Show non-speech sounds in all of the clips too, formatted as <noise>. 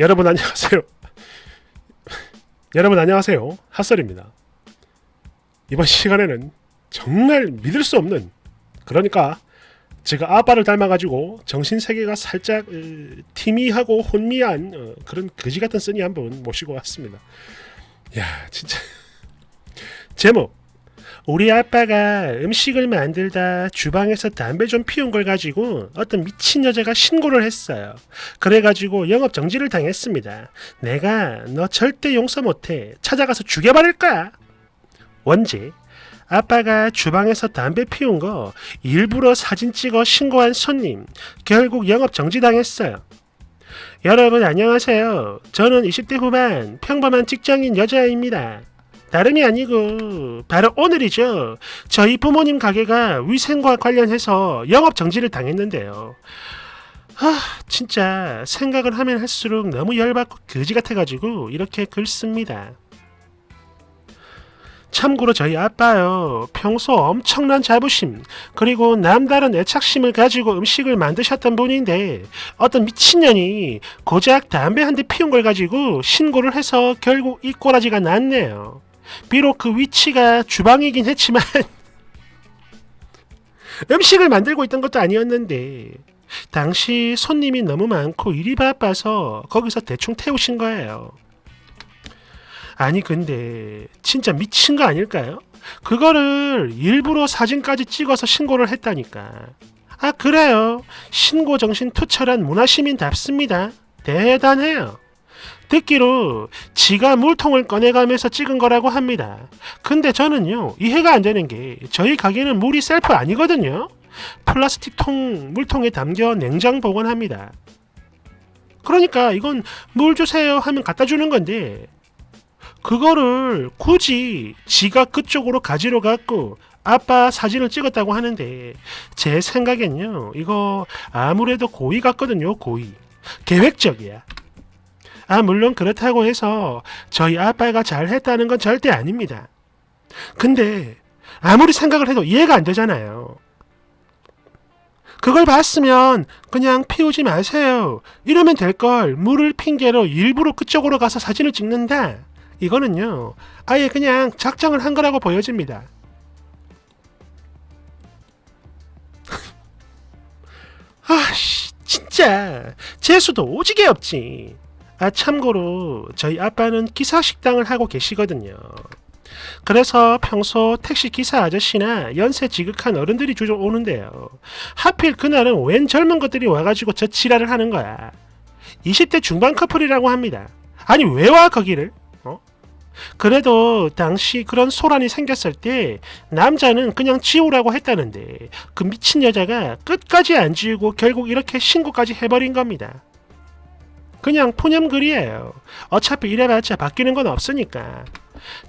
여러분 안녕하세요. 여러분 안녕하세요. 핫설입니다. 이번 시간에는 정말 믿을 수 없는 그러니까 제가 아빠를 닮아가지고 정신 세계가 살짝 으, 티미하고 혼미한 어, 그런 거지 같은 써니 한 분 모시고 왔습니다. 야 진짜 <laughs> 제목 우리 아빠가 음식을 만들다 주방에서 담배 좀 피운 걸 가지고 어떤 미친 여자가 신고를 했어요. 그래가지고 영업 정지를 당했습니다. 내가 너 절대 용서 못해. 찾아가서 죽여버릴 거야. 원제 아빠가 주방에서 담배 피운 거 일부러 사진 찍어 신고한 손님 결국 영업 정지 당했어요. 여러분 안녕하세요. 저는 20대 후반 평범한 직장인 여자입니다. 다름이 아니고 바로 오늘이죠. 저희 부모님 가게가 위생과 관련해서 영업 정지를 당했는데요. 아 진짜 생각을 하면 할수록 너무 열받고 거지 같아가지고 이렇게 글 씁니다. 참고로 저희 아빠요 평소 엄청난 자부심 그리고 남다른 애착심을 가지고 음식을 만드셨던 분인데 어떤 미친년이 고작 담배 한 대 피운 걸 가지고 신고를 해서 결국 이 꼬라지가 났네요. 비록 그 위치가 주방이긴 했지만 <laughs> 음식을 만들고 있던 것도 아니었는데 당시 손님이 너무 많고 일이 바빠서 거기서 대충 태우신 거예요. 아니 근데 진짜 미친 거 아닐까요? 그거를 일부러 사진까지 찍어서 신고를 했다니까. 아 그래요. 신고 정신 투철한 문화시민답습니다. 대단해요. 듣기로 지가 물통을 꺼내가면서 찍은 거라고 합니다. 근데 저는요 이해가 안 되는 게 저희 가게는 물이 셀프 아니거든요. 플라스틱 통 물통에 담겨 냉장 보관합니다. 그러니까 이건 물 주세요 하면 갖다 주는 건데 그거를 굳이 지가 그쪽으로 가지러 갔고 아빠 사진을 찍었다고 하는데 제 생각엔요 이거 아무래도 고의 같거든요 고의 계획적이야 아 물론 그렇다고 해서 저희 아빠가 잘했다는 건 절대 아닙니다. 근데 아무리 생각을 해도 이해가 안 되잖아요. 그걸 봤으면 그냥 피우지 마세요. 이러면 될 걸. 물을 핑계로 일부러 그쪽으로 가서 사진을 찍는다. 이거는요, 아예 그냥 작정을 한 거라고 보여집니다. <laughs> 아씨, 진짜. 재수도 오지게 없지. 아 참고로 저희 아빠는 기사 식당을 하고 계시거든요. 그래서 평소 택시 기사 아저씨나 연세 지극한 어른들이 주로 오는데요. 하필 그날은 웬 젊은 것들이 와가지고 저 지랄을 하는 거야. 20대 중반 커플이라고 합니다. 아니 왜 와 거기를? 그래도 당시 그런 소란이 생겼을 때 남자는 그냥 지우라고 했다는데 그 미친 여자가 끝까지 안 지우고 결국 이렇게 신고까지 해버린 겁니다. 그냥 푸념글이에요. 어차피 이래봤자 바뀌는 건 없으니까.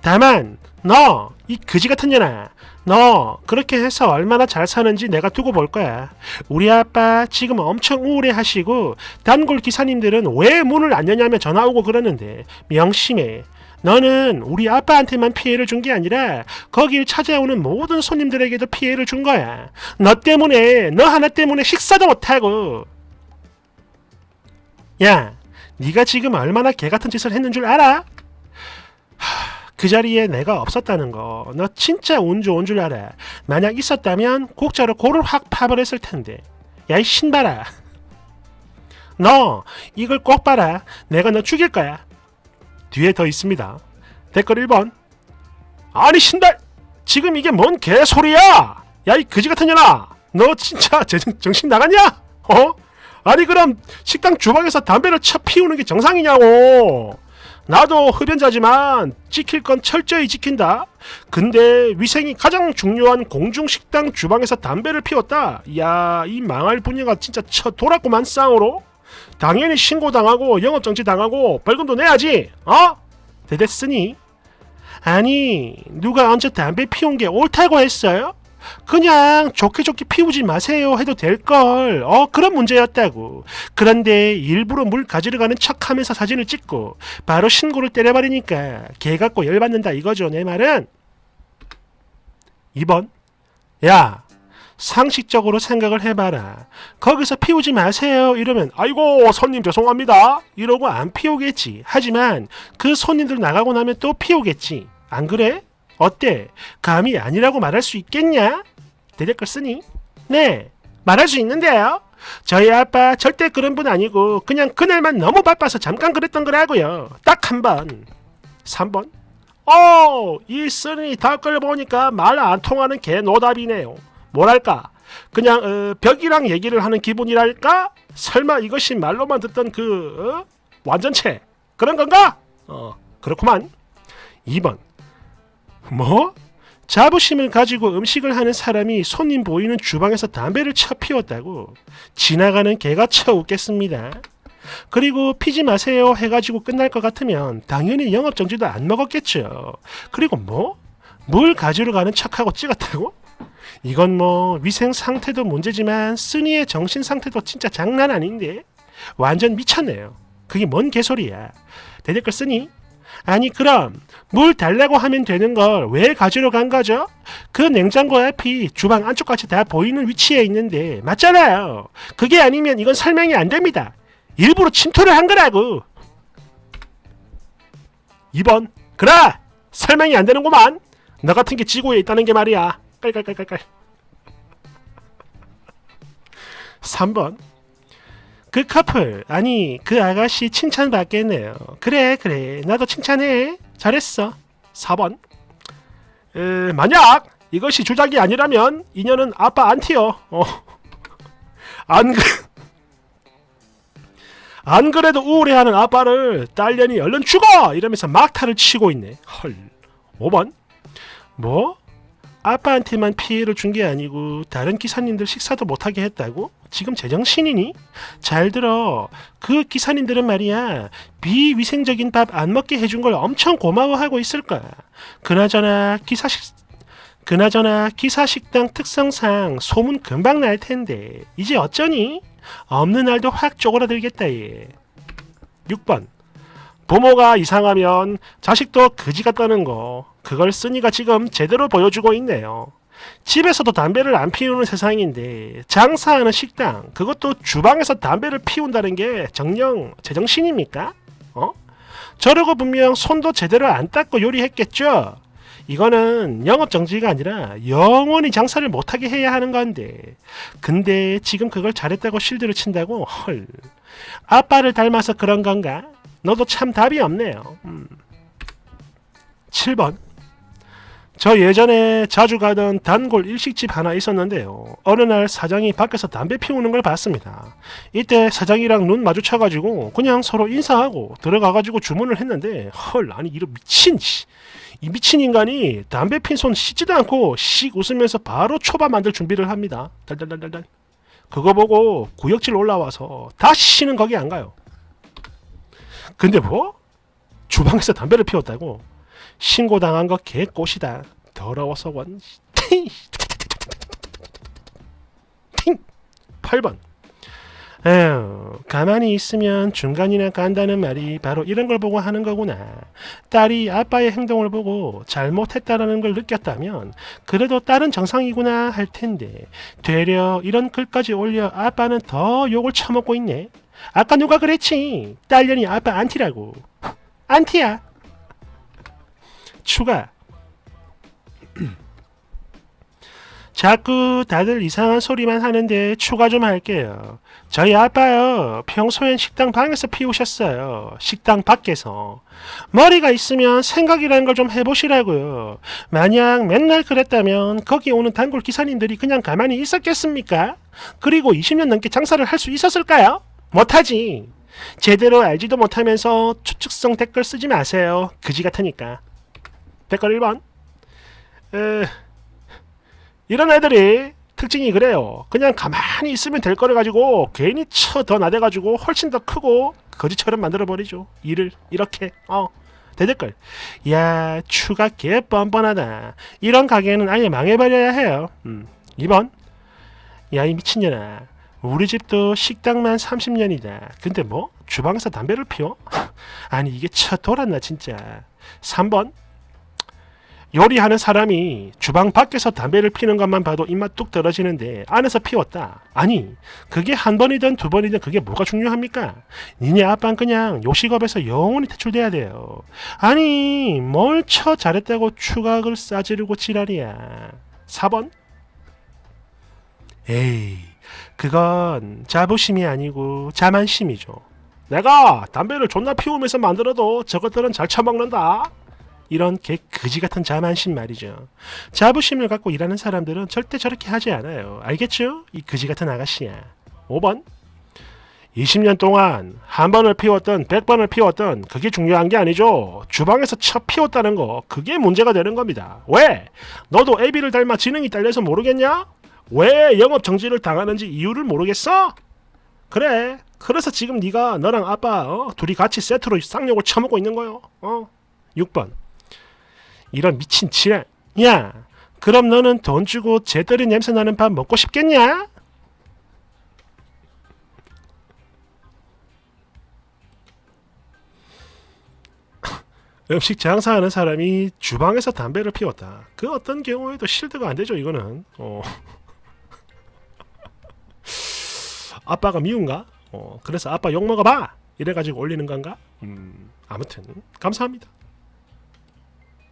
다만 너 이 그지 같은 년아 너 그렇게 해서 얼마나 잘 사는지 내가 두고 볼 거야. 우리 아빠 지금 엄청 우울해 하시고 단골 기사님들은 왜 문을 안 여냐며 전화 오고 그러는데 명심해. 너는 우리 아빠한테만 피해를 준 게 아니라 거길 찾아오는 모든 손님들에게도 피해를 준 거야. 너 때문에 너 하나 때문에 식사도 못하고. 야, 네가 지금 얼마나 개 같은 짓을 했는 줄 알아? 하, 그 자리에 내가 없었다는 거, 너 진짜 운 좋은 줄 알아. 만약 있었다면 곡자로 고를 확 파버렸을 텐데. 야, 이 신발아. 너 이걸 꼭 봐라. 내가 너 죽일 거야. 뒤에 더 있습니다. 댓글 1번. 아니 신달 지금 이게 뭔 개소리야? 야이 거지 같은 년아. 너 진짜 <laughs> 정신 나갔냐? 어? 아니 그럼 식당 주방에서 담배를 쳐 피우는 게 정상이냐고. 나도 흡연자지만 지킬 건 철저히 지킨다. 근데 위생이 가장 중요한 공중식당 주방에서 담배를 피웠다. 야, 이 망할 분야가 진짜 쳐 돌았구만 쌍으로. 당연히 신고당하고 영업정지 당하고 벌금도 내야지. 어? 됐으니 아니 누가 언제 담배 피운 게 옳다고 했어요? 그냥 좋게 좋게 피우지 마세요 해도 될걸 어 그런 문제였다고 그런데 일부러 물 가지러 가는 척 하면서 사진을 찍고 바로 신고를 때려버리니까 개 같고 열받는다 이거죠 내 말은 2번 야 상식적으로 생각을 해봐라. 거기서 피우지 마세요. 이러면 아이고 손님 죄송합니다. 이러고 안 피우겠지. 하지만 그 손님들 나가고 나면 또 피우겠지. 안 그래? 어때? 감이 아니라고 말할 수 있겠냐? 대댓글 쓰니? 네, 말할 수 있는데요. 저희 아빠 절대 그런 분 아니고 그냥 그날만 너무 바빠서 잠깐 그랬던 거라고요. 딱 한 번. 3번. 어, 이 쓰니 댓글 보니까 말 안 통하는 개 노답이네요. 뭐랄까? 그냥 어, 벽이랑 얘기를 하는 기분이랄까? 설마 이것이 말로만 듣던 그 어? 완전체 그런 건가? 어, 그렇구만. 2번. 뭐? 자부심을 가지고 음식을 하는 사람이 손님 보이는 주방에서 담배를 쳐 피웠다고 지나가는 개가 쳐 웃겠습니다. 그리고 피지 마세요 해가지고 끝날 것 같으면 당연히 영업 정지도 안 먹었겠죠. 그리고 뭐? 물 가지러 가는 척하고 찍었다고? 이건 뭐 위생 상태도 문제지만 쓰니의 정신 상태도 진짜 장난 아닌데 완전 미쳤네요. 그게 뭔 개소리야. 대댓글 쓰니? 아니 그럼 물 달라고 하면 되는 걸 왜 가지러 간 거죠? 그 냉장고 앞이 주방 안쪽까지 다 보이는 위치에 있는데 맞잖아요. 그게 아니면 이건 설명이 안 됩니다. 일부러 침투를 한 거라고. 2번 그래 설명이 안 되는구만. 너 같은 게 지구에 있다는 게 말이야. 깔깔깔깔깔. 3번 그 커플 아니 그 아가씨 칭찬 받겠네요. 그래 그래 나도 칭찬해. 잘했어. 4번 에, 만약 이것이 주작이 아니라면 인연은 아빠 안티요. 어. 안, 그, 안 그래도 우울해하는 아빠를 딸년이 얼른 죽어! 이러면서 막타를 치고 있네. 헐. 5번 뭐? 아빠한테만 피해를 준 게 아니고 다른 기사님들 식사도 못하게 했다고? 지금 제정신이니? 잘 들어. 그 기사님들은 말이야 비위생적인 밥 안 먹게 해준 걸 엄청 고마워하고 있을 거야. 그나저나 기사식 그나저나 기사식당 특성상 소문 금방 날 텐데 이제 어쩌니? 없는 날도 확 쪼그라들겠다 얘. 6번 부모가 이상하면 자식도 그지 같다는 거 그걸 쓰니가 지금 제대로 보여주고 있네요. 집에서도 담배를 안 피우는 세상인데 장사하는 식당 그것도 주방에서 담배를 피운다는 게 정령 제정신입니까? 어? 저러고 분명 손도 제대로 안 닦고 요리했겠죠? 이거는 영업 정지가 아니라 영원히 장사를 못하게 해야 하는 건데 근데 지금 그걸 잘했다고 실드를 친다고? 헐 아빠를 닮아서 그런 건가? 너도 참 답이 없네요 음. 7번 저 예전에 자주 가던 단골 일식집 하나 있었는데요. 어느 날 사장이 밖에서 담배 피우는 걸 봤습니다. 이때 사장이랑 눈 마주쳐가지고 그냥 서로 인사하고 들어가가지고 주문을 했는데 헐 아니 이런 미친 씨. 이 미친 인간이 담배 핀 손 씻지도 않고 씩 웃으면서 바로 초밥 만들 준비를 합니다. 달달달달달. 그거 보고 구역질 올라와서 다시는 거기 안 가요. 근데 뭐? 주방에서 담배를 피웠다고? 신고당한 거 개꽃이다. 더러워서 원. 8번. 에휴, 가만히 있으면 중간이나 간다는 말이 바로 이런 걸 보고 하는 거구나. 딸이 아빠의 행동을 보고 잘못했다라는 걸 느꼈다면 그래도 딸은 정상이구나 할 텐데 되려 이런 글까지 올려 아빠는 더 욕을 처먹고 있네. 아까 누가 그랬지? 딸년이 아빠 안티라고. 안티야. 추가 <clears throat> 자꾸 다들 이상한 소리만 하는데 추가 좀 할게요. 저희 아빠요. 평소엔 식당 방에서 피우셨어요. 식당 밖에서. 머리가 있으면 생각이라는 걸 좀 해보시라고요. 만약 맨날 그랬다면 거기 오는 단골 기사님들이 그냥 가만히 있었겠습니까? 그리고 20년 넘게 장사를 할 수 있었을까요? 못하지. 제대로 알지도 못하면서 추측성 댓글 쓰지 마세요. 그지 같으니까. 댓글 1번. 에, 이런 애들이 특징이 그래요. 그냥 가만히 있으면 될 거를 가지고 괜히 쳐 더 나대가지고 훨씬 더 크고 거지처럼 만들어버리죠. 일을 이렇게 어 대댓글. 야 추가 개 뻔뻔하다. 이런 가게는 아예 망해버려야 해요. 음. 2번. 야 이 미친년아. 우리 집도 식당만 30년이다. 근데 뭐 주방에서 담배를 피워? <laughs> 아니 이게 쳐 돌았나 진짜. 3번. 요리하는 사람이 주방 밖에서 담배를 피는 것만 봐도 입맛 뚝 떨어지는데 안에서 피웠다. 아니, 그게 한 번이든 두 번이든 그게 뭐가 중요합니까? 니네 아빠는 그냥 요식업에서 영원히 퇴출돼야 돼요. 아니, 뭘쳐 잘했다고 추각을 싸지르고 지랄이야. 4번? 에이, 그건 자부심이 아니고 자만심이죠. 내가 담배를 존나 피우면서 만들어도 저것들은 잘 처먹는다. 이런 개 그지 같은 자만심 말이죠. 자부심을 갖고 일하는 사람들은 절대 저렇게 하지 않아요. 알겠죠? 이 그지 같은 아가씨야. 5번. 20년 동안 한 번을 피웠던 100번을 피웠던 그게 중요한 게 아니죠. 주방에서 첫 피웠다는 거 그게 문제가 되는 겁니다. 왜? 너도 애비를 닮아 지능이 딸려서 모르겠냐? 왜 영업 정지를 당하는지 이유를 모르겠어? 그래. 그래서 지금 네가 너랑 아빠 어? 둘이 같이 세트로 쌍욕을 쳐먹고 있는 거요. 어? 6번. 이런 미친 지랄. 야, 그럼 너는 돈 주고 제떨이 냄새 나는 밥 먹고 싶겠냐? <laughs> 음식 장사하는 사람이 주방에서 담배를 피웠다. 그 어떤 경우에도 실드가 안 되죠, 이거는. 어. 아빠가 미운가? 어, 그래서 아빠 욕 먹어봐! 이래가지고 올리는 건가? 음, 아무튼, 감사합니다.